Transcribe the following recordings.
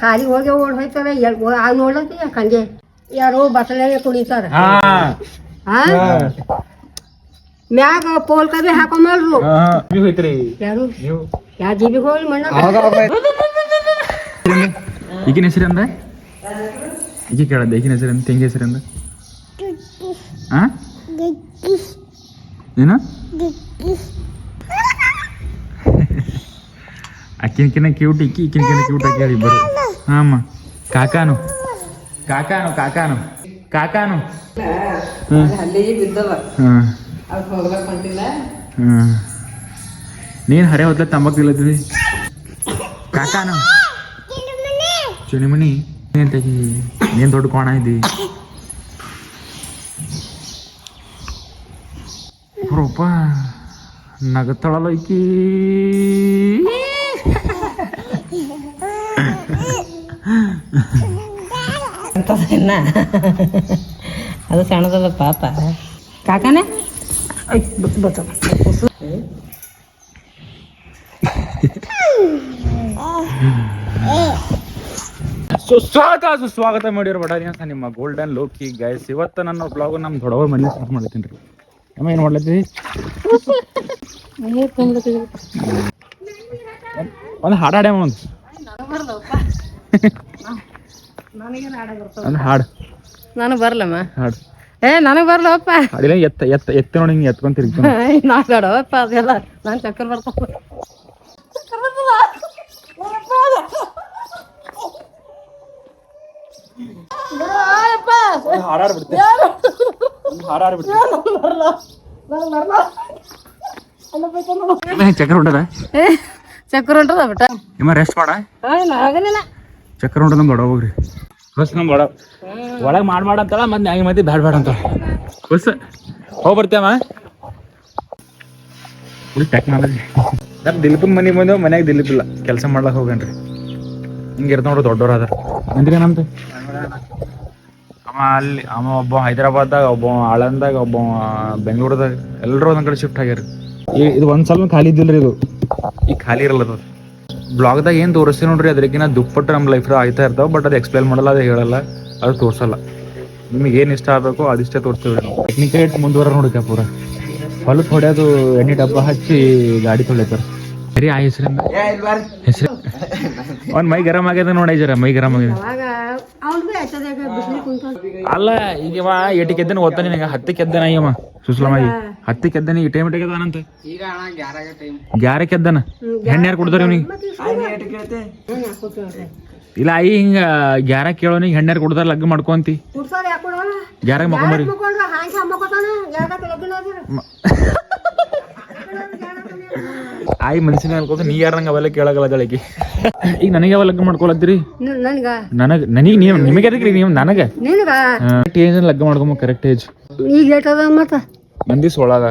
ಸಾರಿ ಹೋಗಿ ಓಡ್ ಹೋಯ್ತಾರೆ ಆ ನೋಡಕ್ಕೆ ಹಂಗೆ ಯಾರೋ ಬಸಳೆ ಹಾ. ಮ್ಯಾಗ ಪೋಲ್ ಕಬಿ ಹಾಕೊಂಬಲ್ರು ಯಾರು? ಯಾ ಜೀಬಿಗೆ ಹೋಗಿ ಮಣ್ಣ? ಈಗಿನ ಹೆಸರು ಈಗ ಕೇಳದ್ದೆ ಈಗಿನ ಹೆಸರು ಏನು ಅಕ್ಕಿನಕಿನ ಕ್ಯೂಟ್ ಇಕ್ಕಿ ಇಕ್ಕಿನಕಿನ ಕ್ಯೂಟ್ ಆಗಿ ಹೇಳಿ, ಬರು. ಹಾಮ್ಮ ಕಾಕಾನು. ಕಾಕಾನು ಕಾಕಾನು. ಕಾಕಾನು. ನೀನ್ ಇಲ್ಲದ್ರಿ ಹೊತ್ಲ ತಂಬಾಕ್ ತಿಲ್ಲತ್ತಿ ಕಾಕಾನು. ಚುನಿಮಣಿ ಏನ್ ತೆಗಿ? ನೀನ್ ದೊಡ್ಡ ಕೋಣ ಇದ್ದಿ? ರೂಪ ನಗತ್ತಳಲ್ಲ ಈಕಿ ಅಂತದನ್ನ ಅದು ಸಣ್ಣದಲ್ಲ ಪಾಪ. ಕಾಕನೇ? ಸುಸ್ವಾಗತ ಸುಸ್ವಾಗತ ಮಾಡಿರೋ ಅಂತ ನಿಮ್ಮ ಗೋಲ್ಡನ್ ಲೋಕಿ ಗೈಸ್ ಇವತ್ತು ನನ್ನ ಬ್ಲಾಗ್ ನಮ್ಮ ದೊಡ್ಡವ್ರ ಮನೆ ಸ್ಟಾರ್ಟ್ ಮಾಡ್ತೀನಿ ರೀ. ಅಮ್ಮ, ಏನು ಮಾಡ್ಲತ್ತೀವಿ ಒಂದು ಹಾಡಾಡ್ಯಾಮ ಒಂದು. ಒಂದು ಹಾಡು. ನನಗೆ ಬರ್ಲಮ್ಮ. ಹಾಡು. ಏ ನನಗೆ ಬರ್ಲಪ್ಪ ಹಾಡಿಲ್ಲ ಎತ್ತ ಎತ್ತ ಎತ್ತ ನೋಡಿ ಹಿಂಗೆ ಎತ್ಕೊಂಡ್ ತಿರ್ಗ್ತಾನೆ ನಾ ಬೇಡವಪ್ಪ ಅದೆಲ್ಲ. ನಾನು ಚಕ್ಕರ್ ಬರ್ತಾವ. ಹಾಡಾಡ್ಬಿಡ್ತೆ. ಹಾಡಾಡ್ಬಿಡ್ತೆ. ಚಕ್ರ ಹೊಂಟದ ಚಕ್ಕರ್ ಹೊಂಟದ ಬಿಟ್ಟ. ನಿಮ್ಮ ರೆಸ್ಟ್ ಮಾಡ. ಆಗಲಿಲ್ಲ. ಚಕ್ರ ಹೊಂಟದ ನಮ್ಮ ಬಡ ಹೋಗ್ರಿ. ಬಸ್ ನಮ್ ಬಡ ಒಳಗ್ ಮಾಡ್ ಮಾಡ ಮತ್ತೆ ನ್ಯಾಯ ಮತ್ತೆ ಬ್ಯಾಡ ಬ್ಯಾಡ ಅಂತ ಬಸ್. ಹೋಗಿ ಬರ್ತೇವ ಟೆಕ್ನಾಲಜಿ ದಿಲೀಪನ್ ಮನೆಗೆ ಬಂದು ಮನ್ಯಾಗ ದಿಲೀಪ್ ಇಲ್ಲ ಕೆಲಸ ಮಾಡ್ಲಾಕ ಹೋಗೇನ್ರಿ ಹಿಂಗ ಇರ್ತ ನೋಡ್ರಿ ದೊಡ್ಡವ್ರ ಅದಾರ ಅಂದ್ರೇನಂತ ಅವ ಅಲ್ಲಿ ಅಮ್ಮ ಒಬ್ಬ ಹೈದರಾಬಾದ್ದಾಗ ಒಬ್ಬ ಆಳಂದಾಗ ಒಬ್ಬ ಬೆಂಗಳೂರದಾಗ ಎಲ್ಲರೂ ಒಂದ್ ಕಡೆ ಶಿಫ್ಟ್ ಆಗ್ಯಾರ ಈ ಇದು ಒಂದ್ ಸಲ ಖಾಲಿ ಇದ್ದಿಲ್ರಿ ಇದು. ಈಗ ಖಾಲಿ ಇರಲ್ಲ ಅದು. ಬ್ಲಾಗ್ದಾಗ ಏನು ತೋರಿಸ್ತೀವಿ ನೋಡ್ರಿ ಅದಕ್ಕಿಂತ ದುಪ್ಪಟ್ಟು ನಮ್ಮ ಲೈಫ್ ಆಯ್ತಾ ಇರ್ತಾವೆ ಬಟ್ ಅದು ಎಕ್ಸ್ಪ್ಲೈನ್ ಮಾಡಲ್ಲ, ಅದು ಹೇಳಲ್ಲ, ಅದು ತೋರಿಸಲ್ಲ. ನಿಮಗೆ ಏನು ಇಷ್ಟ ಆಗಬೇಕು ಅದಿಷ್ಟೇ ತೋರಿಸ್ತೀವಿ ನಾವು. ಟೆಕ್ನಿಕಲ್ ಮುಂದುವರ ನೋಡಿಕ ಪೂರ? ಹೊಲಕ್ಕೆ ಹೊಡೆಯೋದು ಎಣ್ಣೆ ಡಬ್ಬ ಹಚ್ಚಿ ಗಾಡಿ ತೊಳಿತಾರ ಸರಿ ಆ ಹೆಸರಿಂದ ಹೆಸರು ಅವ್ನ ಮೈ ಗರಂ ಆಗ್ಯದ ನೋಡಿ ಜರ ಮೈ ಗರಂ ಆಗ್ಯದ. ಅಲ್ಲ ಈಗ ಇವ ಎಟ್ಟಿಗೆ ಎದ್ದನ ಓದ್ತಾನೆ ನಿನಗೆ ಹತ್ತಕ್ಕೆ ಎದ್ದನ ಅಯ್ಯಮ್ಮ ಸುಸ್ಲಮಾಗಿ ಹತ್ತಕ್ಕೆ ಕೆದ್ದನ ಈ ಟೈಮ್ ಎದ್ದಾನಂತ ಗ್ಯಾರ ಕೆದ್ದನ? ಹೆಣ್ಣು ಯಾರು ಕೊಡ್ತಾರ ಇವನಿಗೆ? ಇಲ್ಲ ಐ ಹಿಂಗ ಗ್ಯಾರ ಕೇಳೋನಿಗೆ ಹೆಣ್ಣಾರು ಕೊಡ್ತಾರ ಲಗ್ಗ ಮಾಡ್ಕೊಂತಿ. ಗ್ಯಾರ ಮಕ್ಕೊಂಬರಿ ಆಯಿ ಮನ್ಸಿನ ಅನ್ಕೋತ ನೀ ಯಾರಂಗ ನಂಗೆ ಅವೆಲ್ಲ ಕೇಳಗಲ್ಲ ದಳಕಿ ಈಗ ನನಗೆ ಅವೆಲ್ಲ ಲಗ್ಗ ಮಾಡ್ಕೊಳತ್ತೀರಿ? ನನಗ? ನನಗೆ ನನಗೆ ನೀವು ನಿಮಗೆ ಅದಕ್ಕೆ ನೀವು ನನಗೆ? ನಿನಗ? ಕರೆಕ್ಟ್ ಏಜ್ ಲಗ್ಗ ಮಾಡ್ಕೊಂಬ ಕರೆಕ್ಟ್ ಏಜ್ ಈಗ ಲೇಟ್ ಅದ ಮತ್ತ? ಮಂದಿ ಸೋಳದ.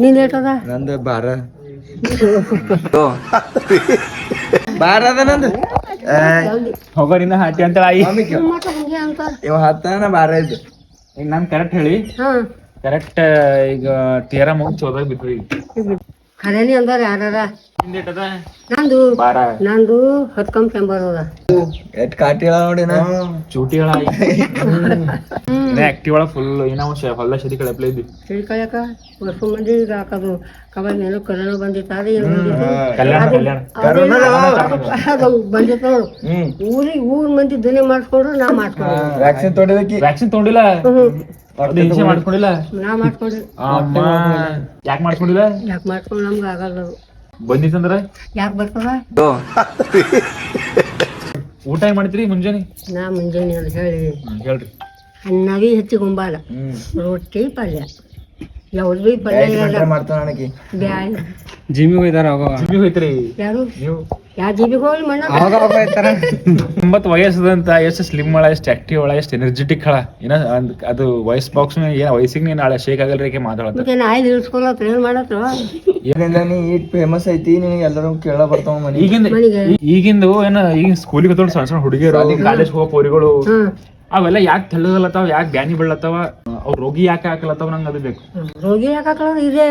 ನೀನ್ ಲೇಟ್ ಅದ ನಂದು ಬಾರ. ಬಾರ ಅದ ನಂದು. ಹೋಗೋರಿಂದ ಹಾಟಿ ಅಂತ ಆಯಿ. ಇವ ಹತ್ತನ ಬಾರ ಇದ್ದು ಈಗ ನಾನು ಕರೆಕ್ಟ್ ಹೇಳಿ. ಹಾ. ಕರೆಕ್ಟ್ ಈಗ ತೇರ ಮುಗಿ ಚೋದಾಗ ಬಿತ್ತು ಈಗ ઘરેની અંદર આ ನಂದು ನಂದು ಹತ್ಕೊಂಡ್ ಕೆಂಬರ್ ಅದ. ಎಟ್ ಕಾಟಿ ನೋಡಿ ಚೂಟಿ ಆಕ್ಟಿವ್ ಒಳಗ ಫುಲ್ ಏನೋ ಹೊಲ ಮಂದಿ ಈಗ ಹಾಕೋದು. ಕರೋನಾ ಬಂದಿತ್ತು ಅದೇ ಬಂದಿತ್ತು? ನೋಡು ಊರಿಗೆ ಊರ್ ಮಂದಿ ಧ್ವನಿ ಮಾಡಿಸ್ಕೊಂಡ್ರು ನಾ ಮಾಡ್ಕೊಂಡ್ರಿ ವ್ಯಾಕ್ಸಿನ್ ವ್ಯಾಕ್ಸಿನ್ ತೊಗೊಂಡಿಲ್ಲ ಮಾಡ್ಕೊಂಡಿಲ್ಲ ನಾ ಮಾಡ್ಕೊಂಡ್ರಿ ಅಮ್ಮ ಯಾಕೆ ಮಾಡ್ಕೊಂಡಿಲ್ಲ ಯಾಕೆ ಮಾಡ್ಕೊಂಡು ನಮ್ಗೆ ಆಗಲ್ಲ ಅದು. ಬಂದಿತ್ತಂದ್ರ? ಯಾಕೆ ಬರ್ತದ? ಊಟ ಏನ್ ಮಾಡಿದ್ರಿ ಮುಂಜಾನೆ? ನಾ ಮುಂಜಾನೆ ಅಂತ ಹೇಳಿ ಹ್ಮ್, ಹೇಳ್ರಿ. ಅನ್ನವೇ ಹೆಚ್ಚಿಗೊಂಬಾಲ ಹ್ಮ್. ರೊಟ್ಟಿ ಪಲ್ಯ. ಯಾವ್ದು ಬಿ ಪಲ್ಯ ಇರಲ್ಲ ಮಾಡ್ತಾನ ನನಗೆ ಬ್ಯಾಳಿ. ಜಿಮ್ಮಿ ಹೋಯ್ತಾರ ಜಿಮ್ಮಿ ಹೋಯ್ತ್ರಿ. ಯಾರು? ನೀವು? ಜೀಬಿಗೆ ಮಣ್ಣ? ಒಂಬತ್ತು ವಯಸ್ಸದಂತ ಎಷ್ಟು ಸ್ಲಿಮ್ ಅಳ ಎಷ್ಟು ಆಕ್ಟಿವ್ ಅಳ ಎಷ್ಟು ಎನರ್ಜೆಟಿಕ್ ಅಳ. ಏನ ಅಂದ್- ಅದು ವಾಯ್ಸ್ ಬಾಕ್ಸ್ ಏನ ವಯಸ್ಸಿಗೆ ನೀನು ಆಳ ಶೇಕ್ ಆಗಲ್ರಿ ಆಕೆ ಮಾತಾಡತ್ತ ಮತ್ತೆ ನಾ ಆಯ್ದು ಇಳಿಸ್ಕೊಳತ್ರ ಏನು ಮಾಡತ್ರ? ಏನಿಲ್ಲ ನೀ ಈಟ್ ಫೇಮಸ್ ಐತಿ ನಿನಗೆ ಎಲ್ಲರೂ ಕೇಳ ಬರ್ತಾವ ಮನಿ ಈಗಿಂದ ಮನೆಗೆ ಈಗಿಂದು ಏನ ಈಗ ಸ್ಕೂಲಿಗೆ ಸಣ್ಣ ಸಣ್ಣ ಹುಡುಗಿಯರು ಕಾಲೇಜ್ ಹೋಗೋ ಪೋರಿಗಳು ಹ್ಮ್. ಅವೆಲ್ಲ ಯಾಕೆ ತೆಳ್ಳಗಲತ್ತಾವ ಯಾಕೆ ಬ್ಯಾನಿ ಬೀಳತ್ತಾವ ಅವ್ರು ರೋಗಿ ಯಾಕೆ ಹಾಕಲತ್ತವ ನಂಗೆ ಅದು ಬೇಕು. ರೋಗಿ ಯಾಕಲ್ಲ ಇದೆ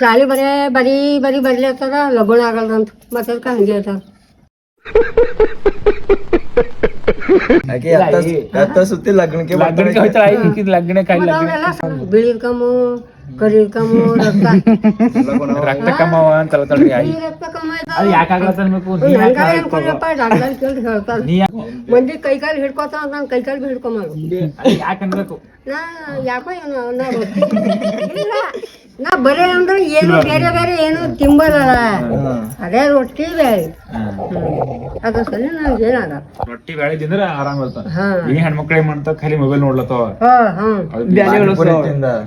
ಶಾಲೆ ಬರೇ ಬರೀ ಬರೀ ಬರ್ಲಿರ್ತಾರ ಲಗುಣ ಆಗಲ್ದಂತ ಮತ್ತೆ ಅದಕ್ಕೆ ಹಂಗೆ ಇರ್ತಾರ ಆಕೆ ಎತ್ತ ಎತ್ತ ಸುತ್ತಿ ಲಗ್ನಕ್ಕೆ ಲಗ್ನಕ್ಕೆ ಹೋಯ್ತಾಳ ಐ ಈಕಿದ್ ಲಗ್ನ ಕಾಯಿ ಲಗ್ನ. ಅವರೆಲ್ಲ ಬಿಳಿರ್ಕಮ್ಮು ಕರಿರ್ಕಮ್ಮು ರಕ್ತ. ರಕ್ತ ಕಮ್ಮವ ಅಂತ ಹೇಳ್ತಾಳ್ರಿ ಈ ಆಯಿ ರಕ್ತ ಕಮ್ಮಿ ಅದು ಯಾಕೆ ಆಗ್ಲತ್ತ ಅನ್ಬೇಕು? ನೀ ಹಂಗ ಯಾಕೆ ಅನ್ಕೊಂಡ್ರಪ್ಪ ಡಾಕ್ಟರ್ ಕೇಳಿ ಹೇಳ್ತಾರ ನೀ ಯಾಕೆ ಮಂದಿ ಕೈ ಕಾಲು ಹಿಡ್ಕೋತಾವ ನಾನು ಕೈ ಕಾಲು ಹಿಡ್ಕೊಂಬಾರು ಯಾಕೆ ಅನ್ಬೇಕು? ನಾ ಯಾಕೋ ಏನು ನಾ ಇಲ್ಲ ನಾ ಬರೇ ಅಂದ್ರೆ ಏನು ಬೇರೆ ಬೇರೆ ಏನು ತಿಂಬಲ್ಲ ಅದೇ ರೊಟ್ಟಿ ಬೇಳೆ ಅದ್ರ ಸಲ ನನಗೆ ಏನಾಗ ರೊಟ್ಟಿ ಬೇಳೆ ತಿಂದ್ರೆ ಆರಾಮ ಇರ್ತಾವ ಈ ಹೆಣ್ಮಕ್ಳು ಏನ್ ಮಾಡ್ತಾವ ಖಾಲಿ ಮೊಬೈಲ್ ನೋಡ್ಲತ್ತವ. ಹಾ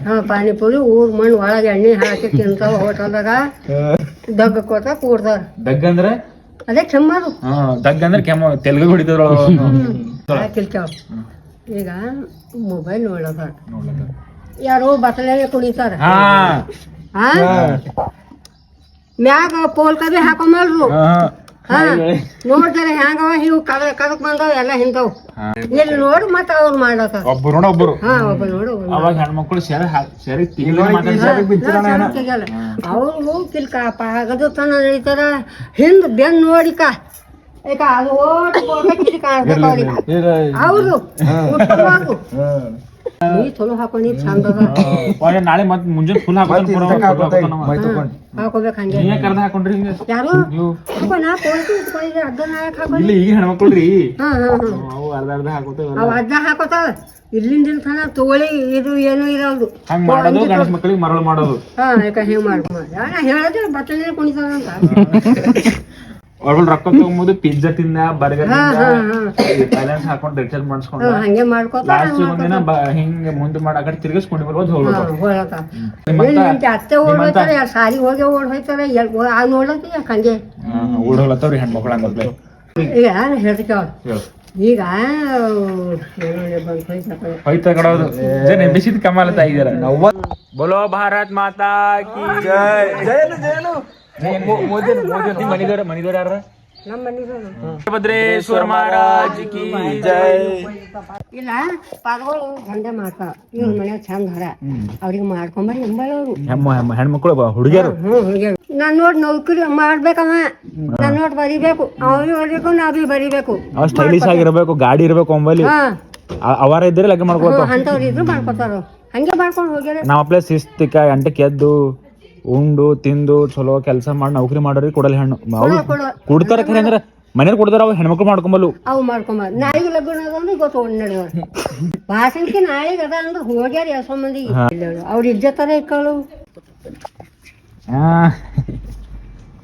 ಹಾ ಪಾನಿಪುರಿ ಊರ್ ಮಣ್ಣು ಒಳಗೆ ಎಣ್ಣೆ ಹಾಕಿ ತಿಂತಾವ ಹೋಟೆಲ್ದಾಗ. ದಗ್ಗ ಕೊಟ್ಟ ಕೂಡ್ತಾರ ದಗ್ ಅಂದ್ರೆ? ಅದೇ ಕೆಮ್ಮದು ಹಾ ದಗ್ ಅಂದ್ರೆ ಕೆಮ್ಮ. ತೆಲುಗು ಹೊಡಿತಾರ ಈಗ ಮೊಬೈಲ್ ನೋಡದ ಯಾರೋ ಬಸಳೆ ಕುಣಿತಾರ ಮ್ಯಾಗ ಪೋಲ್ ಬಿ ಹಾಕೊಂಬಲ್ರು ನೋಡ್ತಾರೆ ಹ್ಯಾಂಗವ ಇವು ಕದ ಕದಕ್ ಬಂದವ ಎಲ್ಲ ಹಿಂದವ್. ಇಲ್ಲಿ ನೋಡಿ ಮತ್ತ ಅವ್ರು ಮಾಡತ ಒಬ್ರು ನೋಡ ಒಬ್ರು. ಹಾ ಒಬ್ಬ ನೋಡು ಅವಾಗ ಹೆಣ್ಮಕ್ಳು ಸೆರೆ ಸೆರೆ ಅವ್ರು ಕಿಲ್ಕ ಪಾಗದು ತನ ನಡೀತಾರ. ಹಿಂದ್ ಬೆನ್ ನೋಡಿಕ ಚಲೋ ಹಾಕೊಂಡಿ ಚಂದ ನಾಳೆ ಮತ್ ಮುಂಜಾನೆ ಫುಲ್ ಇಲ್ಲಿ ಈಗ ಹೆಣ್ಮಕ್ಳ್ರಿ ಹಾ ಹಾ ಹಾ. ಅವು ಅರ್ಧ ಅರ್ಧ ಹಾಕೋತೇವ ಅವ್ ಅರ್ಧ ಹಾಕೋತಾವ ಇಲ್ಲಿಂದ ತನ ತೋಳಿ ಇದು ಏನು ಇರೋದು ಹಂಗ್ ಮಾಡೋದು ಗಣೇಶ ಮಕ್ಕಳಿಗೆ ಮರಳು ಮಾಡೋದು. ಹಾ ಯಾಕ ಹೆಂಗ್ ಮಾಡ್ಕೊಂಡ್ ನಾ ಹೇಳಿದ್ರೆ ಬಟ್ಟಲೆ ಕುಣಿತಾರಂತ ಅವ್ರು ರೊಕ್ಕ ತಗೊಂಬೋದು ಪಿಜ್ಜಾ ತಿಂದ ಬರ್ಗರ್ ಬ್ಯಾಲೆನ್ಸ್ ಹಾಕೊಂಡು ರಿಚಾರ್ಜ್ ಮಾಡಿಸ್ಕೊಂಡ ಹಂಗೆ ಲಾಸ್ಟ್ ಒಂದಿನ ಹಿಂಗ್ ಮುಂದೆ ಮಾಡ ಕಡೆ ತಿರ್ಗಿಸ್ಕೊಂಡು ಬರ್ಬೋದು ಯಾರು ಸಾರಿ ಹೋಗಿ ಓಡ್ ಹೋಯ್ತಾರೆ ನೋಡ್ಲತ್ತಿ ಹಂಗೆ? ಹೆಣ್ಮಕ್ಳು ಈಗ. ಹೋಯ್ತ ಕಡೋದು ಜನ ಬಿಸಿದ ಕಮಾಲ ತಾಯಿದಾರ ಬೋಲೋ ಭಾರತ್ ಮಾತಾ ಕಿ ಜಯ ಮನಿದವ್ರ ಮನಿದವ್ರ ಯಾರ ನಮ್ಮ ಮನೆದು ಭದ್ರೇಶ್ವರ ಮಹಾರಾಜ್ ಕಿ ಜೈ. ಇಲ್ಲ ಪಾದಗಳು ಗಂಡೆ ಮಾಡ್ತಾರ ಇವ್ರ ಮನ್ಯಾಗ ಚಂದ ಹರ ಅವ್ರಿಗೆ ಮಾಡ್ಕೊಂಬರಿ ಎಂಬಳವ್ರು ಹೆಮ್ಮ ಹೆಮ್ಮ ಹೆಣ್ಮಕ್ಳು ಹುಡುಗಿಯರು. ನಾನ್ ನೋಡ್ ನೌಕರಿ ಮಾಡ್ಬೇಕಮ್ಮ ನಾನ್ ನೋಡ್ ಬರಿಬೇಕು. ಅವ್ರು ಬರಿಬೇಕು ನಾ ಬಿ ಬರಿಬೇಕು. ಅವ ಸ್ಟೈಲಿಶ್ ಆಗಿರ್ಬೇಕು ಗಾಡಿ ಇರ್ಬೇಕು ಒಂಬಲ್ಲಿ ಅವರ ಇದ್ರೆ ಅಂತವ್ರು ಇದ್ರು ಮಾಡ್ಕೊತಾರ ಹಂಗೆ ಮಾಡ್ಕೊಂಡು ಹೋಗ್ಯಾರ. ನಮ್ಮ ಪ್ಲೇಸ್ ಇಸ್ತಿಕ್ಕ ಎಂಟಕ್ಕೆ ಎದ್ದು. ಉಂಡು ತಿಂದು ಚಲೋ ಕೆಲಸ ಮಾಡಿ ನೌಕರಿ ಮಾಡೋರಿ ಕೊಡಲ್ಲ ಹೆಣ್ಣು. ಅವ್ರು ಕೊಡು ಕೊಡ್ತಾರ ಖರೆ ಅಂದ್ರೆ ಮನೇಲಿ ಕೊಡ್ತಾರ ಅವ್ ಹೆಣ್ಮಕ್ಳು ಮಾಡ್ಕೊಂಬಲ್ಲು. ಅವು ಮಾಡ್ಕೊಂಬ ನಾಯಿ ಲಗ್ನ ಅದ ಅಂದ್ರೆ ಗೊತ್ತು ನಡೆಯೋ ಭಾಷಣಕ್ಕೆ ನಾಳೆಗೆ ಅದ ಅಂದ್ರೆ ಹೋಗ್ಯಾರ ಎಷ್ಟೋ ಮಂದಿ ಅವ್ರ ಇಜ್ಜತ್ತಾರ ಇಕ್ಕಳು.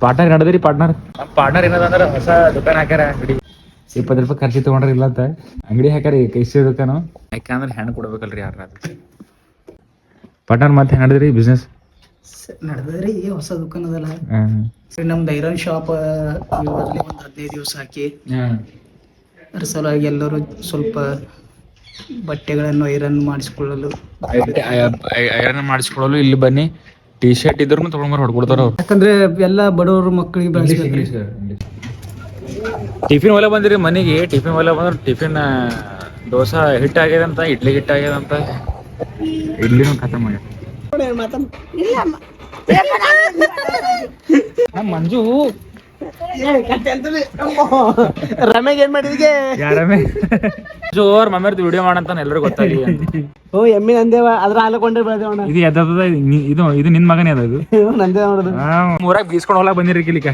ಪಾರ್ಟ್ನರ್ ನಡೆದ್ರಿ ಪಾರ್ಟ್ನರ್. ಪಾರ್ಟ್ನರ್ ಏನದಂದ್ರ ಹೊಸ ದುಕಾನ್ ಹಾಕ್ಯಾರ ಅಂಗಡಿ. ಇಪ್ಪತ್ತು ರೂಪಾಯಿ ಖರ್ಚು ತಗೊಂಡ್ರಿ ಇಲ್ಲ ಅಂತ. ಅಂಗಡಿ ಹಾಕ್ಯಾರ ಕೈಸಿ ದುಕಾನು. ಯಾಕಂದ್ರೆ ಹೆಣ್ಣು ಕೊಡ್ಬೇಕಲ್ರಿ ಯಾರ ಪಾರ್ಟ್ನರ್ ಮತ್ತೆ ನಡೆದ್ರಿ ಬಿಸ್ನೆಸ್ ನಡೆದ್ರಿ ಹೊಸ ದುಕಾನ್ ಅದಲ್ಲ ನಮ್ದು ಐರನ್ ಶಾಪ್ ಒಂದ್ ಒಂದು ಹದಿನೈದು ದಿವಸ ಹಾಕಿ. ಅದ್ರ ಸಲುವಾಗಿ ಎಲ್ಲರೂ ಸ್ವಲ್ಪ ಬಟ್ಟೆಗಳನ್ನು ಐರನ್ ಮಾಡಿಸ್ಕೊಳ್ಳಲು. ಐರನ್ ಮಾಡಿಸ್ಕೊಡಲು ಇಲ್ಲಿ ಬನ್ನಿ. ಟಿ ಶರ್ಟ್ ಇದ್ರು ತಗೊಂಡ್ಬರ್ ಹೊಡ್ಕೊಡ್ತಾರ ಅವ್ರು. ಯಾಕಂದ್ರೆ ಎಲ್ಲ ಬಡವರು ಮಕ್ಕಳಿಗೆ ಬೆಳೆಸ್ಬೇಕ್ರಿ ಟಿಫಿನ್ ಒಲೆ ಬಂದಿರಿ ಮನೆಗೆ ಟಿಫಿನ್ ಒಲೆ ಬಂದ್ರೆ ಟಿಫಿನ್ ದೋಸೆ ಹಿಟ್ ಆಗ್ಯದಂತ ಇಡ್ಲಿ ಹಿಟ್ ಆಗ್ಯದಂತ. ಇಡ್ಲಿನೂ ಖಾತೆ ಮಾಡ್ಯಾರ ಮಂಜು. ರಮ್ಯಾಗ ಏನ್ ಮಾಡಿದ್ಗೆ? ಜೋರ್ ಮಂಜು ಅವ್ರ ಮಮ್ಮಿರ್ದು ವಿಡಿಯೋ ಮಾಡಂತ ಎಲ್ಲರಿಗೂ ಗೊತ್ತಾಗಿ ಓ ಎಮ್ಮಿ ನಂದೇವ ಅದ್ರ ಹಾಲಕೊಂಡೆ ಬೆಳೆದೇವಣ ಇದು ಎದ್ದದ ಇದು ಇದು ನಿನ್ ಮಗನೇ ಅದ ಇದು. ನಂದೇ ನೋಡುದು. ಮೂರಾಗ ಬೀಸ್ಕೊಂಡು ಹೊಲಕ್ ಬಂದಿರಿ ಕಿಲಿಕ.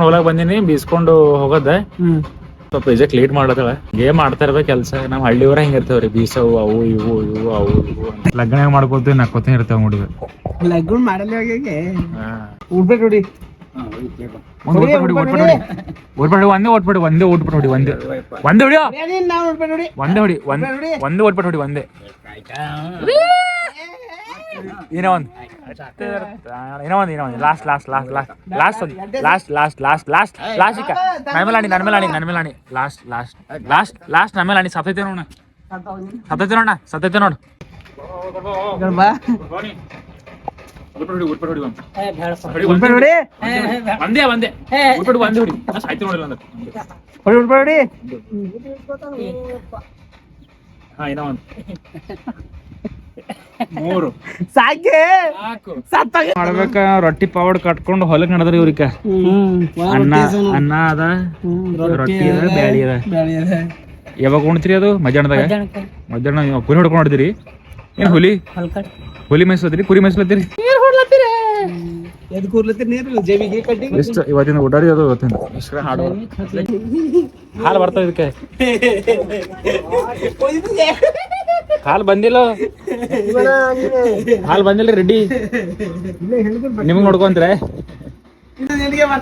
ಹೊಲಕ್ ಬಂದಿನಿ ಬೀಸ್ಕೊಂಡು ಹೋಗೋದ. ಹ್ಮ್. ಸ್ವಲ್ಪ ಇಜೆಕ್ ಲೇಟ್ ಮಾಡದಳ. ಗೇಮ್ ಮಾಡ್ತಾ ಇರ್ಬೇಕು ಕೆಲಸ. ನಮ್ ಹಳ್ಳಿ ಊರ ಹಿಂಗ ಇರ್ತಾವ್ರಿ. ಬೀಸವು ಅವು ಇವು ಇವು ಅವು ಇವು. ಲಗ್ನ ಮಾಡ್ಕೊತ ನಾ ನಕ್ಕೋತೀನಿ ಇರ್ತಾವ ನೋಡಿ ಲಗ್ನ ಮಾಡಲ್ಲ ನೋಡಿ ಒಂದ್ ಓಟ್ ಬಿಡಿ ಓಟ್ ಬಿಡಿ. ಓಟ್ ಬಿಡಿ ಒಂದೇ ಓಟ್ ಬಿಡಿ ಒಂದೇ ಓಟ್ ಬಿಡಿ ಒಂದೇ. ಒಂದೇ ಹೊಡಿ ಉಡ್ಬೇಕು ನೋಡಿ ಒಂದೇ ಹೊಡಿ ಒಂದ್ ಒಂದೇ ಓಟ್ ಬಿಡಿ ಒಂದೇ. ಏನೋ ಒಂದ್. ಏನೋ ಒಂದ್ ಏನೋ ಒಂದ್ last last last last last ಒಂದು last last last last last ಇಕ್ಕ ನನ್ನ ಮೇಲೆ ಆಣಿ ನನ್ನ ಮೇಲೆ ಆಣಿ ನನ್ನ ಮೇಲೆ ಆಣಿ ಲಾಸ್ಟ್ ಲಾಸ್ಟ್ ಲಾಸ್ಟ್ ಲಾಸ್ಟ್ ನನ್ನ ಮೇಲೆ ಆಣಿ ಸತ್ತೈತೆ ನೋಡ ಸತ್ತೈತೆ ನೋಡ ಸತ್ತೈತೆ ನೋಡು ಬಾ ಉಟ್ಬಿಡಿ ಉಟ್ಬಿಡಿ ಹೊಡಿ. ಒಂದು ನೋಡಿ ಒಂದೇ ಹೊಡಿ. ಸಾಯ್ತಿ ನೋಡಿಲ್ಲ ಅಂದ್ರೆ ಹೊಡಿ ನೋಡಿ ಹಾ ಏನೋ ಒಂದು. ಮೂರು. ಸಾಕೆ? ಮಾಡ್ಬೇಕ ರೊಟ್ಟಿ ಪಾವಡ್ ಕಟ್ಕೊಂಡು ಹೊಲಕ್ ನಡೆದ್ರಿ ಇವ್ರಿಕ. ಅನ್ನ ಅನ್ನ ಅದ ರೊಟ್ಟಿ ಅದ ಬ್ಯಾಳಿ ಅದ. ಯಾವಾಗ ಉಣ್ತೀರಿ ಅದು? ಮಧ್ಯಾಹ್ನದಾಗ? ಮಧ್ಯಾಹ್ನ ಕುರಿ ಹೊಡ್ಕೊಂಡು ಹೊಡ್ದಿರಿ ಏನ್ ಹುಲಿ? ಹುಲಿ ಮೇಯ್ಸತ್ರಿ ಕುರಿ ಮೇಯ್ಸ್ಲತ್ತೀರಿ? ಎದ್ ಕೂರ್ಲತ್ತಿ ನೀರು? ಜೇಬಿಗೆ ಕಟ್ಟಿ ಎಷ್ಟು ಇವತ್ತಿನ ಊಟ ರೀ ಅದು ಇವತ್ತಿನ ಇಷ್ಟ ಹಾಡು ಹಾಲು ಬರ್ತಾವ ಇದಕ್ಕೆ. ಹಾಲು ಬಂದಿಲ್ಲ ಹಾಲು ಬಂದಿಲ್ಲ ರೆಡ್ಡಿ ನಿಮ್ಗೆ ನೋಡ್ಕೊಂತ್ರೆ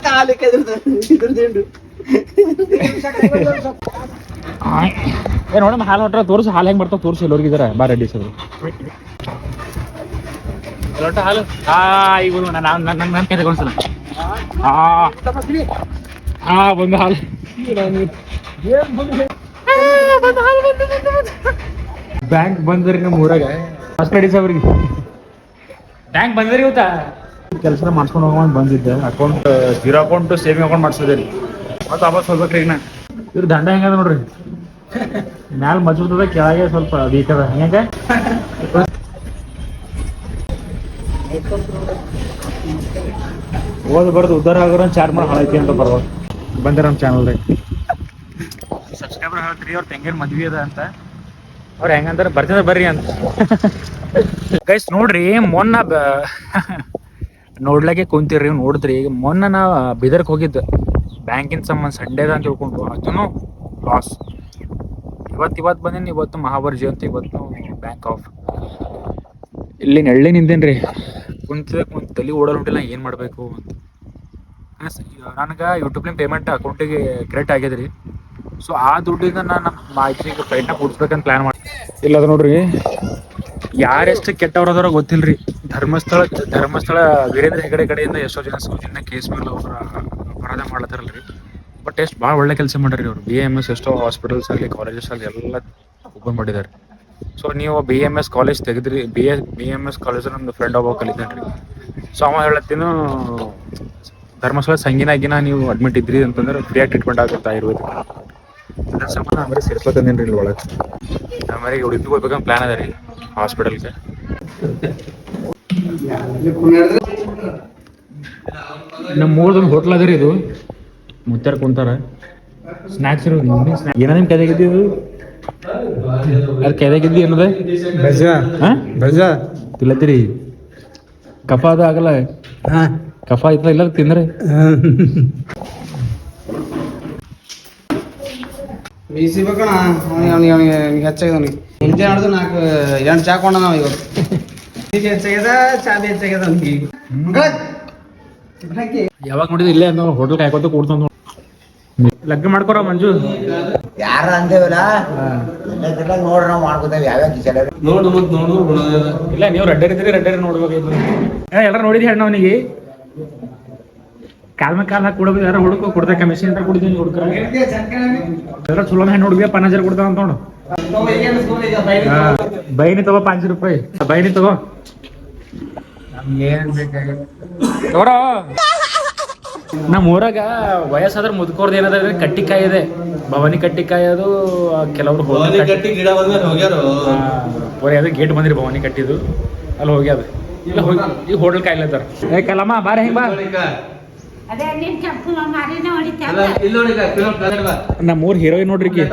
ಹಾಲು ಏ ನೋಡಮ್ಮ ಹಾಲು ಹೊಟ್ರ ತೋರಿಸು ಹಾಲು ಹೆಂಗ್ ಬರ್ತಾವ ತೋರಿಸಿ ಎಲ್ಲರಿಗಿದಾರ ಬಾ ರೆಡ್ಡಿ ಸರ್ ಹಾಲು ಹಾ ಈಗ ನನ್ನ ನನ್ನ ನನ್ನ ಕೈ ತಗೊಂಡ್ಸಲ ಹಾ ಹಾ ಬಂದು ಹಾಲು ಬ್ಯಾಂಕ್ ಬಂದ್ರಿ ನಮ್ಮ ಊರಾಗ. ಫಸ್ಟ್ ಅವ್ರಿಗೆ. ಬ್ಯಾಂಕ್ ಬಂದ್ರಿ ಇವತ್ತ? ಕೆಲಸ ಮಾಡ್ಸ್ಕೊಂಡು ಹೋಗೋಣ ಬಂದಿದ್ದೆ. Account zero account saving account ಮಾಡ್ಸಿದೆ ರೀ. ಮತ್ತೆ ವಾಪಸ್ ಹೋಗ್ಬೇಕ್ರಿ ಈಗ ನಾ. ಇವ್ರ ದಂಡ ಹೆಂಗದ ನೋಡ್ರಿ? ಮ್ಯಾಲ ಮಜಬೂತ್ ಅದ ಕೆಳಗೆ ಸ್ವಲ್ಪ ವೀಕ್ ಅದ ಹೆಂಗ ಓದ್ ಬರ್ದು ಉದ್ದಾರ ಆಗೋರ ಚಾರ್ ಮಾಡಿ ಹಾಳೈತಿ ಅಂತ ಬರ್ಬೋದು ಬಂದಿರ ನಮ್ಮ ಚಾನಲ್ದಾಗ ಸಬ್ಸ್ಕ್ರೈಬರ್ ಹೇಳ್ತೀರಿ ಅವ್ರ ತೆಂಗಿನ ಮದ್ವಿ ಅದ ಅಂತ. ಅವ್ರ ಹೆಂಗಂದ್ರೆ ಬರ್ತದ ಬರ್ರಿ ಅಂತ. ಗೈಸ್ ನೋಡ್ರಿ, ಮೊನ್ನ ನೋಡ್ಲಾಗೆ ಕುಂತೀರಿ, ನೋಡಿದ್ರಿ. ಮೊನ್ನ ನಾ ಬಿದರ್ಕ್ ಹೋಗಿದ್ದೆ. ಬ್ಯಾಂಕಿನ ಸಂಬಂಧ ಸಂಡೇದ ಅಂತ ತಿಳ್ಕೊಂಡು ಅದನ್ನು ಲಾಸ್ ಇವತ್ತು ಇವತ್ತು ಬಂದೇನಿ. ಇವತ್ತು ಮಹಾವರ್ ಜಯಂತಿ, ಇವತ್ತು ಬ್ಯಾಂಕ್ ಆಫ್ ಇಲ್ಲಿ ನೆಳ್ಳಿ ನಿಂತೇನ್ರಿ ಕುಂತ ಕುಂತ ತಲೆ ಓಡಲ್ ಹೊಂಟಿಲ್ಲ ಏನು ಮಾಡಬೇಕು ಅಂತ. ನನಗೆ ಯೂಟ್ಯೂಬ್ಲಿಂದ ಪೇಮೆಂಟ್ ಅಕೌಂಟಿಗೆ ಕ್ರೆಡಿಟ್ ಆಗ್ಯದ್ರಿ. ಸೊ ಆ ದುಡ್ಡಿಂದ ನಾನು ನಮ್ಮ ಮಾಹಿತಿಗೆ ಫ್ಲೈಟ್ನ ಕೂಡಿಸ್ಬೇಕಂತ ಪ್ಲ್ಯಾನ್ ಇಲ್ಲ ಅದ ನೋಡ್ರಿ. ಯಾರೆಷ್ಟು ಕೆಟ್ಟವ್ರು ಅದಾರೋ ಗೊತ್ತಿಲ್ರಿ. ಧರ್ಮಸ್ಥಳ ಧರ್ಮಸ್ಥಳ ವೀರೇಂದ್ರ ಹೆಗಡೆ ಕಡೆಯಿಂದ ಎಷ್ಟೋ ಜನ ಸೌಜನ್ಯ ಕೇಸ್ ಮೇಲೆ ಅವ್ರ ಅಪರಾಧ ಮಾಡ್ಲತ್ತಾರಲ್ರಿ. ಬಟ್ ಎಷ್ಟು ಭಾಳ ಒಳ್ಳೆ ಕೆಲಸ ಮಾಡ್ರಿ ಅವ್ರು. ಬಿ ಎಂ ಎಸ್ ಎಷ್ಟೋ ಹಾಸ್ಪಿಟಲ್ಸ್ ಆಗಲಿ ಕಾಲೇಜಸ್ ಆಗಲಿ ಎಲ್ಲ ಓಪನ್ ಮಾಡಿದ್ದಾರೆ ಸೊ ನೀವು B M S college ತೆಗೆದ್ರಿ B S B M S college ನಮ್ದು ಫ್ರೆಂಡ್ ಒಬ್ಬ ಕಲಿತಾನ್ರಿ. ಸೊ ಅವ ಹೇಳತ್ತೀನು, ಧರ್ಮಸ್ಥಳ ಸಂಗಿನಾಗಿನ ನೀವು ಅಡ್ಮಿಟ್ ಇದ್ರಿ ಅಂತಂದ್ರೆ ಫ್ರೀಯಾಗಿ ಟ್ರೀಟ್ಮೆಂಟ್ ಆಗುತ್ತೆ ಆಯುರ್ವೇದಿಕ್. ಆಮೇಲೆ ಸೇರ್ಸ್ಬೇಕಂದೇನ್ರಿ ಇಲ್ಲಿ ಒಳಗೆ? ಆಮೇಲೆ ಉಡುಪಿ ಹೋಗ್ಬೇಕಂತ ಪ್ಲಾನ್ ಅದ ರೀ ಹಾಸ್ಪಿಟಲ್ಗೆ ನಮ್ಮ ಮೂರ್ದೊಂದು ಹೋಟ್ಲ್ ಅದ ರೀ ಇದು. ಮುತ್ತಾರ ಕುಂತಾರ. ಸ್ನಾಕ್ಸ್ ಇರೋ ಏನ ನಿಮ್ ಕೈದಾಗಿದ್ದು ಇದು ಅದು ಕೈದಾಗಿದ್ದು ಏನದ ಬಜ ಹಾ ಬಜ ತಿಲ್ಲತ್ತೀರಿ. ಕಫ ಅದು ಆಗಲ್ಲ. ಹಾ. ಕಫ ಇತ್ತ ಇಲ್ಲ ತಿಂದ್ರೆ? ಬೀಸಿಬೇಕಣ ಅವನಿಗೆ ಅವನಿಗೆ ಹೆಚ್ಚಾಗಿದೆ ಅವನಿಗೆ. ಮುಂಚೆ ನಡೆದು ನಾಲ್ಕು ಎಂಟು ಚಾ ಕೊಂಡ ನಾವು ಇವತ್ತು ಈಗ ಹೆಚ್ಚಾಗ್ಯದ ಚಾ ಬಿ ಹೆಚ್ಚಾಗ್ಯದ ಅವನಿಗೆ ಯಾವಾಗ ನೋಡಿದ್ರೆ ಇಲ್ಲೇ ಅಂದ್ರೆ ಹೋಟೆಲ್ ಕಾಯ್ಕೊತ ಕೂಡ್ತಾನ ಲಗ್ನ ಮಾಡ್ಕೊರ ಮಂಜು? ಯಾರ ಅಂದೇವಲ್ಲ? ನೋಡ್ರಿ ನಾವು ಮಾಡ್ಕೊತೇವೆ ಯಾವ್ಯಾವ ಕಿಚನ್ ಇಲ್ಲ ನೀವು ರೆಡ್ಡರ್ ಇದ್ರಿ ರೆಡ್ಡರ್ ನೋಡ್ಬೇಕು ಎಲ್ಲರೂ ನೋಡಿದ್ರಿ ಹೆಣ್ಣು ಅವನಿಗೆ? ಕಾಲ್ ಕಾಲ ಕೊಡಬೇಕು ಯಾರು ಹುಡುಕ ಕೊಡ್ತಾ ಕಮಿಷನ್ ಅಂತ ಕೊಡ್ತೀನಿ ಹುಡುಕ್ರ. ಎಲ್ಲ ಚಲೋ ಹೆಣ್ಣು ಹುಡುಗಿ ಪಾನ್ ಹಜಾರ್ ಕೊಡ್ತಾವ ಅಂತ ನೋಡು. ಬೈನಿ ತಗೋ ಪಾಂಚ್ ರೂಪಾಯಿ. ಬೈನಿ ತಗೋ. ತಗೋರೋ ನಮ್ಮ ಊರಾಗ ವಯಸ್ಸಾದ್ರ ಮುದ್ಕೋರ್ದು ಏನದ ಕಟ್ಟಿಕಾಯಿ ಇದೆ. ಭವಾನಿ ಕಟ್ಟಿಕಾಯಿ ಅದು ಕೆಲವರು ಅದು ಗೇಟ್ ಬಂದ್ರಿ ಭವಾನಿ ಕಟ್ಟಿದ್ದು. ಅಲ್ಲಿ ಹೋಗ್ಯಾದ. ಇಲ್ಲ ಹೋಗಿ ಈಗ ಹೋಟೆಲ್ ಕಾಯ್ಲತ್ತಾರ ಕಲಮ್ಮ ಬಾರ ಹೆಂಗ್ ಬಾ. ನಮ್ಮ ಊರ್ ಹೀರೋಯಿನ್ ನೋಡ್ರಿ ಬಿಟ್ಟಾನ?